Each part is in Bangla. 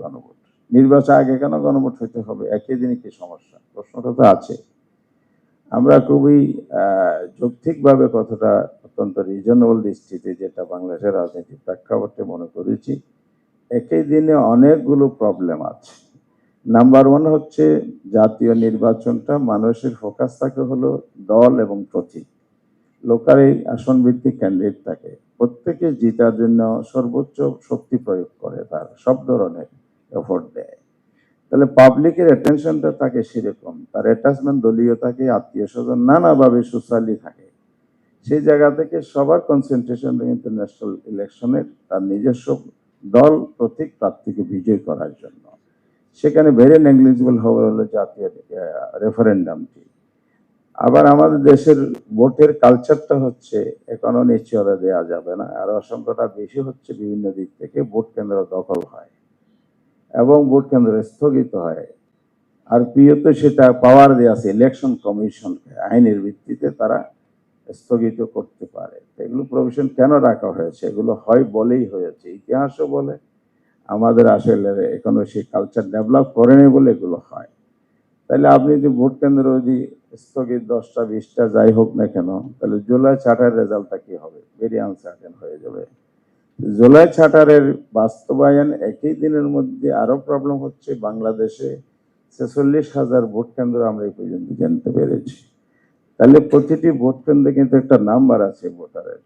গণভোট। নির্বাচন আগে কেন গণভোট হইতে হবে? একই দিনে কি সমস্যা? প্রশ্নটা তো আছে। আমরা খুবই যৌক্তিকভাবে কথাটা অত্যন্ত রিজনেবল দৃষ্টিতে যেটা বাংলাদেশের রাজনীতির প্রেক্ষাপটে মনে করেছি, একই দিনে অনেকগুলো প্রবলেম আছে। নাম্বার ওয়ান হচ্ছে জাতীয় নির্বাচনটা মানুষের ফোকাস থাকে হলো দল এবং প্রতীক। লোকাল এই আসন ভিত্তিক ক্যান্ডিডেট থাকে। প্রত্যেকে জিতার জন্য সর্বোচ্চ শক্তি প্রয়োগ করে তার, সব ধরনের। এফোর্ট দেয়। তাহলে পাবলিকের অ্যাটেনশনটা থাকে সেরকম। তার অ্যাটাচমেন্ট দলীয় থাকে আত্মীয় স্বজন নানাভাবে সোশ্যালি থাকে। সেই জায়গা থেকে সবার কনসেন্ট্রেশন কিন্তু ন্যাশনাল ইলেকশনের তার নিজস্ব দল, প্রতীক প্রার্থীকে বিজয় করার জন্য। সেখানে ভেরি নেগলিজিবল হবে হলো জাতীয় রেফারেন্ডামটি আবার আমাদের দেশের ভোটের কালচারটা হচ্ছে, এখনও নিশ্চয়তা দেওয়া যাবে না। আর অসংখ্যটা বেশি হচ্ছে বিভিন্ন দিক থেকে, ভোট কেন্দ্র দখল হয়। এবং ভোট কেন্দ্র স্থগিত হয়। আর প্রিয় তো সেটা পাওয়ার দেওয়া আছে ইলেকশন কমিশনকে আইনের ভিত্তিতে তারা স্থগিত করতে পারে। এগুলো প্রভিশন কেন রাখা হয়েছে? এগুলো হয় বলেই হয়েছে। ইতিহাসও বলে, আমাদের আসলে এখনও সেই কালচার ডেভেলপ করেনি বলে এগুলো হয়। তাহলে আপনি যদি ভোট কেন্দ্র যদি স্থগিত দশটা, বিশটা, যাই হোক না কেন, তাহলে জুলাই ছাটার রেজাল্টটা কি হবে? ভেরি আনসার্টেন হয়ে যাবে। জুলাই ছাটারের বাস্তবায়ন একই দিনের মধ্যে আরও প্রবলেম হচ্ছে। বাংলাদেশে ছেচল্লিশ হাজার ভোট কেন্দ্র আমরা এই পর্যন্ত জানতে পেরেছি। তাহলে প্রতিটি ভোট কেন্দ্রে কিন্তু একটা নাম্বার আছে ভোটারের।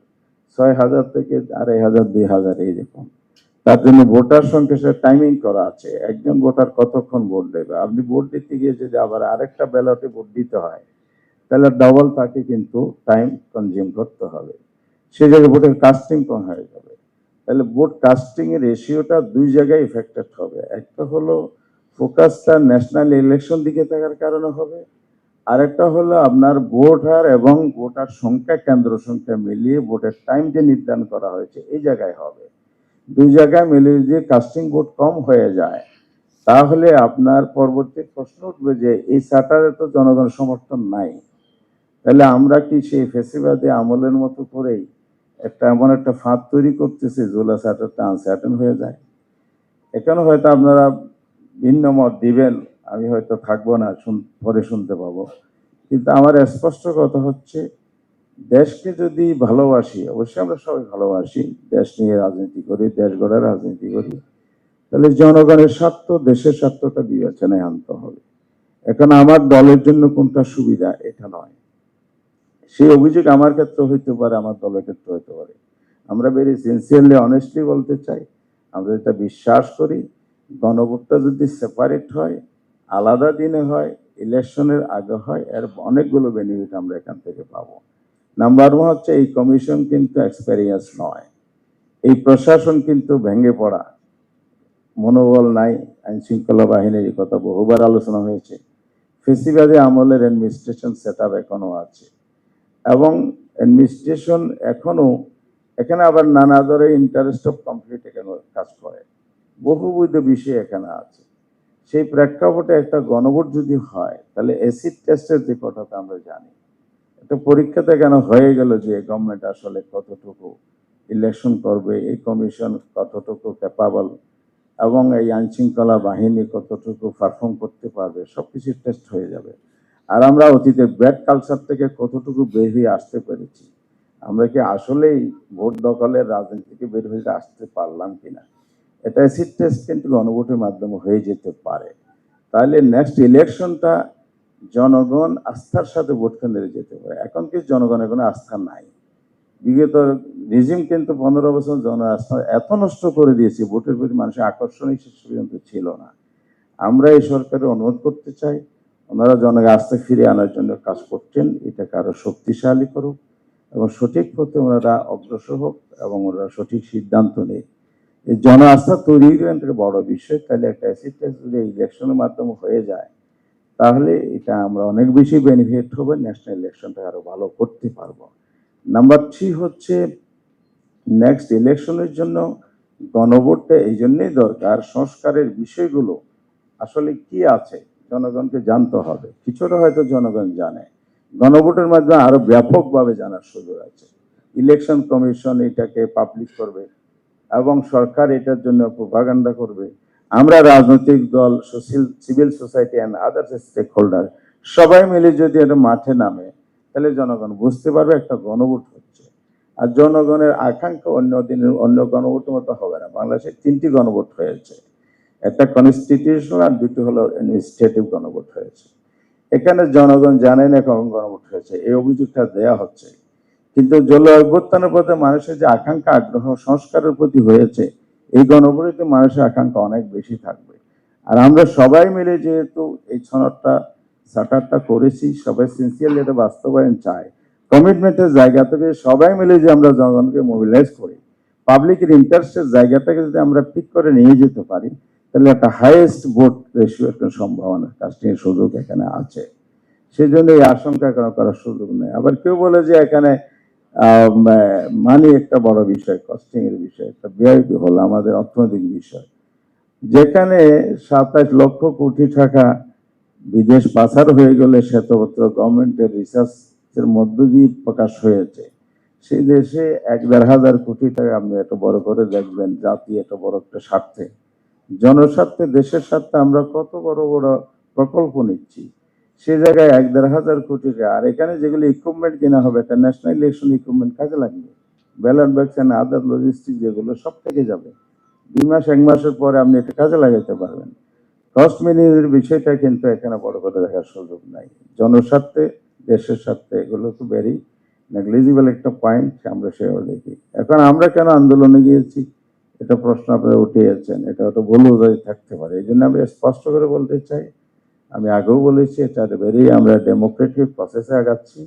ছয় হাজার থেকে আড়াই হাজার, দুই হাজার এইরকম তার জন্য ভোটার সংখ্যা সে টাইমিং করা আছে। একজন ভোটার কতক্ষণ ভোট দেবে? আপনি ভোট দিতে গিয়ে যদি আবার আরেকটা ব্যালটে ভোট দিতে হয়, তাহলে ডবল তাকে কিন্তু টাইম কনজিউম করতে হবে। সেই জায়গায় ভোটের কাস্টিং কম হয়ে যাবে। তাহলে ভোট কাস্টিং এর রেশিওটা দুই জায়গায় ইফেক্টেড হবে। একটা হলো ফোকাসটা ন্যাশনাল ইলেকশন দিকে থাকার কারণে হবে, আরেকটা হলো আপনার ভোটার এবং ভোটার সংখ্যা কেন্দ্র সংখ্যা মিলিয়ে ভোটের টাইম যে নির্ধারণ করা হয়েছে, এই জায়গায় হবে। দুই জায়গায় মিলিয়ে যে কাস্টিং ভোট কম হয়ে যায়, তাহলে আপনার পরবর্তী প্রশ্ন উঠবে যে এই সাটারে তো জনগণ সমর্থন নাই। তাহলে আমরা কি সেই ফেসিবাদী আমলের মতো করেই একটা এমন একটা ফাঁদ তৈরি করতেছি, জুলা সাটারটা আনসার্টেন হয়ে যায়। এখানে হয়তো আপনারা ভিন্ন মত দিবেন, আমি হয়তো থাকব না পরে শুনতে পাবো। কিন্তু আমার স্পষ্ট কথা হচ্ছে, দেশকে যদি ভালোবাসি, অবশ্যই আমরা সবাই ভালোবাসি, দেশ নিয়ে রাজনীতি করি, দেশ গড়ার রাজনীতি করি, তাহলে জনগণের স্বার্থ, দেশের স্বার্থটা বিবেচনায় আনতে হবে। এখন আমার দলের জন্য কোনটা সুবিধা, এটা নয়। সেই অভিযোগ আমার ক্ষেত্রে হইতে পারে, আমার দলের ক্ষেত্রে হইতে পারে। আমরা ভেরি সিনসিয়ারলি অনেস্টলি বলতে চাই, আমরা এটা বিশ্বাস করি, গণভোটটা যদি সেপারেট হয়, আলাদা দিনে হয় ইলেকশনের আগে হয়, এর অনেকগুলো বেনিফিট আমরা এখান থেকে পাবো। নাম্বার ওয়ান হচ্ছে এই কমিশন কিন্তু এক্সপেরিয়েন্স নয়। এই প্রশাসন কিন্তু ভেঙে পড়া। মনোবল নাই আইন শৃঙ্খলা বাহিনীর কথা বহুবার আলোচনা হয়েছে। ফেসিবাদী আমলের অ্যাডমিনিস্ট্রেশন সেট আপ এখনও আছে। এবং অ্যাডমিনিস্ট্রেশন এখনও এখানে আবার নানা ধরনের ইন্টারেস্ট অফ কমপ্লিট এখানে কাজ করে। বহুবিধ বিষয় এখানে আছে। সেই প্রেক্ষাপটে একটা গণভোট যদি হয়, তাহলে এসিড টেস্টের যে কথাটা আমরা জানি, একটা পরীক্ষাতে কেন হয়ে গেল যে গভর্নমেন্ট আসলে কতটুকু ইলেকশন করবে, এই কমিশন কতটুকু ক্যাপাবল এবং এই আইন শৃঙ্খলা বাহিনী কতটুকু পারফর্ম করতে পারবে সবকিছু টেস্ট হয়ে যাবে। আর আমরা অতীতে ব্যাড কালচার থেকে কতটুকু বেরিয়ে আসতে পেরেছি? আমরা কি আসলেই ভোট দখলের রাজনীতি থেকে বের হয়ে আসতে পারলাম কিনা? এটা অ্যাসিড টেস্ট কিন্তু গণভোটের মাধ্যমে হয়ে যেতে পারে। তাহলে নেক্সট ইলেকশনটা জনগণ আস্থার সাথে ভোট কেন্দ্রে যেতে পারে। এখন কি জনগণের কোনো আস্থা নাই? বিগত রিজিম কিন্তু পনেরো বছর জন আস্থা এত নষ্ট করে দিয়েছে, ভোটের প্রতি মানুষের আকর্ষণই শেষ পর্যন্ত ছিল না। আমরা এই সরকারের অনুরোধ করতে চাই ওনারা জনগণ আস্থা ফিরে আনার জন্য কাজ করছেন এটাকে আরও শক্তিশালী করুক এবং সঠিক পথে ওনারা অগ্রসর হোক এবং ওনারা সঠিক সিদ্ধান্ত নেই এই জন আস্থা তৈরি একটা বড় বিষয়। তাহলে একটা অ্যাসিড যদি ইলেকশনের মাধ্যমে হয়ে যায়, তাহলে এটা আমরা অনেক বেশি বেনিফিট হবে ন্যাশনাল ইলেকশনটা আরও ভালো করতে পারব। নাম্বার থ্রি হচ্ছে নেক্সট ইলেকশনের জন্য গণভোটটা এই জন্যই দরকার, সংস্কারের বিষয়গুলো আসলে কি আছে? জনগণকে জানতে হবে। কিছুটা হয়তো জনগণ জানে। গণভোটের মাধ্যমে আরও ব্যাপকভাবে জানার সুযোগ আছে। ইলেকশন কমিশন এটাকে পাবলিক করবে এবং সরকার এটার জন্য প্রভাগান্ডা করবে। আমরা রাজনৈতিক দল social civil society and others stakeholder সবাই মিলে যদি একটা মাঠে নামে, তাহলে জনগণ বুঝতে পারবে একটা গণভোট হচ্ছে। আর জনগণের আকাঙ্ক্ষা অন্য দিনের, অন্য গণভোটের মতো হবে না। বাংলাদেশে তিনটি গণভোট হয়েছে। একটা কনস্টিটিউশনাল দুটি হলো অ্যাডমিনিস্ট্রেটিভ গণভোট হয়েছে। এখানে জনগণ জানে না কখন গণভোট হয়েছে, এই অভিযোগটা দেয়া হচ্ছে। কিন্তু জল অভ্যুত্থানের প্রতি মানুষের যে আকাঙ্ক্ষা, আগ্রহ, সংস্কারের প্রতি হয়েছে, এই গণভোটে মানুষের আকাঙ্ক্ষা অনেক বেশি থাকবে। আর আমরা সবাই মিলে যেহেতু এই সনদটা, সাটারটা করেছি, সবাই সিনসিয়ারলি এটা বাস্তবায়ন চায় কমিটমেন্টের জায়গা থেকে সবাই মিলে যে আমরা জনগণকে মোবিলাইজ করি পাবলিকের ইন্টারেস্টের জায়গাটাকে যদি আমরা ঠিক করে নিয়ে যেতে পারি তাহলে একটা হাইয়েস্ট ভোট রেশিও একটা সম্ভাবনা কাস্টিংয়ের সুযোগ এখানে আছে। সেই জন্য এই আশঙ্কা করার সুযোগ নেই। আবার কেউ বলে যে এখানে মানি একটা বড় বিষয় কস্টিং এর বিষয়, একটা ব্যয় হলো আমাদের অর্থনৈতিক বিষয়। যেখানে সাতাশ লক্ষ কোটি টাকা বিদেশ পাচার হয়ে গেলে শ্বেতপত্র গভর্নমেন্টের রিসার্চের মধ্য দিয়ে প্রকাশ হয়েছে। সেই দেশে এক দেড় হাজার কোটি টাকা আপনি এত বড় করে দেখবেন জাতি এত বড় একটা স্বার্থে। জনস্বার্থে, দেশের স্বার্থে আমরা কত বড় বড় প্রকল্প নিচ্ছি। সে জায়গায় এক দেড় হাজার কোটি আর এখানে যেগুলো ইকুইপমেন্ট কেনা হবে একটা ন্যাশনাল ইলেকশন ইকুইপমেন্ট কাজে লাগবে। Ballot bags and other logistic যেগুলো সব থেকে যাবে। দুই মাস, এক মাসের পরে আপনি এটা কাজে লাগাতে পারবেন। কস্ট ম্যানেজের বিষয়টা কিন্তু এখানে বড় করে দেখার সুযোগ নাই। জনস্বার্থে, দেশের স্বার্থে এগুলো তো ভেরি নেগলিজিবল একটা পয়েন্ট আমরা সেভাবে দেখি। এখন আমরা কেন আন্দোলনে গিয়েছি? এটা প্রশ্ন আপনারা উঠে যাচ্ছেন এটা হয়তো ভুল বোঝাই থাকতে পারে। এই জন্য আমি স্পষ্ট করে বলতে চাই, আমি আগেও বলেছি, এটা বেরিয়ে আমরা ডেমোক্রেটিক প্রসেসে আগাচ্ছি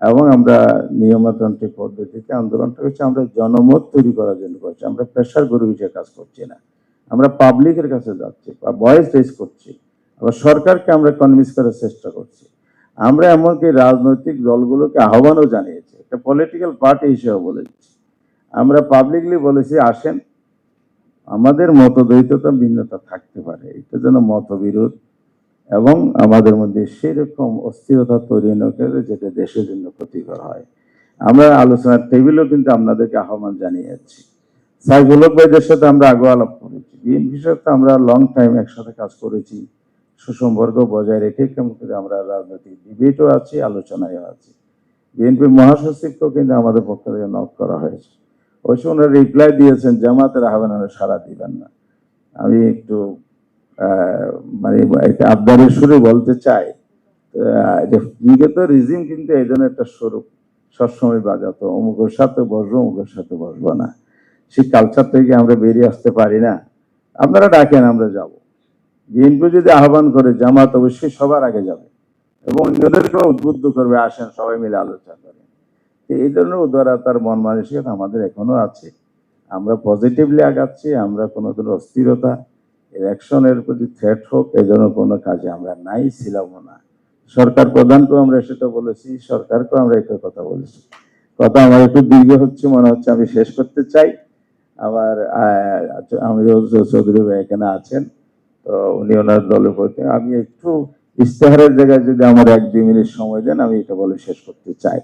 এবং আমরা নিয়মতান্ত্রিক পদ্ধতিতে আন্দোলনটা হচ্ছে আমরা জনমত তৈরি করার জন্য করছি, আমরা প্রেশার গরু হিসেবে কাজ করছি না। আমরা পাবলিকের কাছে যাচ্ছি, বা ভয়েস রেজ করছি, আবার সরকারকে আমরা কনভিন্স করার চেষ্টা করছি। আমরা এমনকি রাজনৈতিক দলগুলোকে আহ্বানও জানিয়েছি একটা পলিটিক্যাল পার্টি হিসেবে বলেছি। আমরা পাবলিকলি বলেছি, আসেন আমাদের মতদ্বৈততা ভিন্নতা থাকতে পারে। এটা যেন মতবিরোধ এবং আমাদের মধ্যে সেরকম অস্থিরতা তৈরি না করে যেটা দেশের জন্য ক্ষতিকর হয়। আমরা আলোচনার টেবিলও কিন্তু আপনাদেরকে আহ্বান জানিয়েছি। সাইফুল ভাইদের সাথে আমরা আগে আলাপ করেছি। বিএনপির সাথে আমরা লং টাইম একসাথে কাজ করেছি। সুসম্পর্ক বজায় রেখে কেমন করে আমরা রাজনৈতিক ডিবেটও আছি, আলোচনায়ও আছি। বিএনপির মহাসচিবকেও কিন্তু আমাদের পক্ষ থেকে নক করা হয়েছে। ওই সময় রিপ্লাই দিয়েছেন, জামাতের আহ্বান সারা দিবেন না। আমি একটু মানে একটা আবদারের সুরে বলতে চাই যে বিগত রিজিম কিন্তু এই ধরনের একটা স্বরূপ। সবসময় বাজাতো, অমুকের সাথে বসবো, অমুকের সাথে বসবো না। সেই কালচার থেকে আমরা বেরিয়ে আসতে পারি না। আপনারা ডাকেন, আমরা যাব। বিএনপি যদি আহ্বান করে, জামাত অবশ্যই সবার আগে যাবে এবং অন্যদেরকেও উদ্বুদ্ধ করবে, আসেন সবাই মিলে আলোচনা এই ধরনের উদারতার মন মানসিকতা আমাদের এখনও আছে। আমরা পজিটিভলি আগাচ্ছি আমরা কোনো ধরনের অস্থিরতা ইলেকশনের প্রতি থ্রেট হোক এই ধরনের কোনো কাজে আমরা নাই ছিলাম না। সরকার প্রধানকেও আমরা সেটা বলেছি সরকারকেও আমরা একই কথা বলেছি। কথা আমার একটু দীর্ঘ হচ্ছে মনে হচ্ছে আমি শেষ করতে চাই। আমার আহ, আমির চৌধুরী ভাই এখানে আছেন তো উনি ওনার দলের প্রতি আমি একটু ইশতেহারের জায়গায় যদি আমার এক দুই মিনিট সময় দেন আমি এটা বলে শেষ করতে চাই।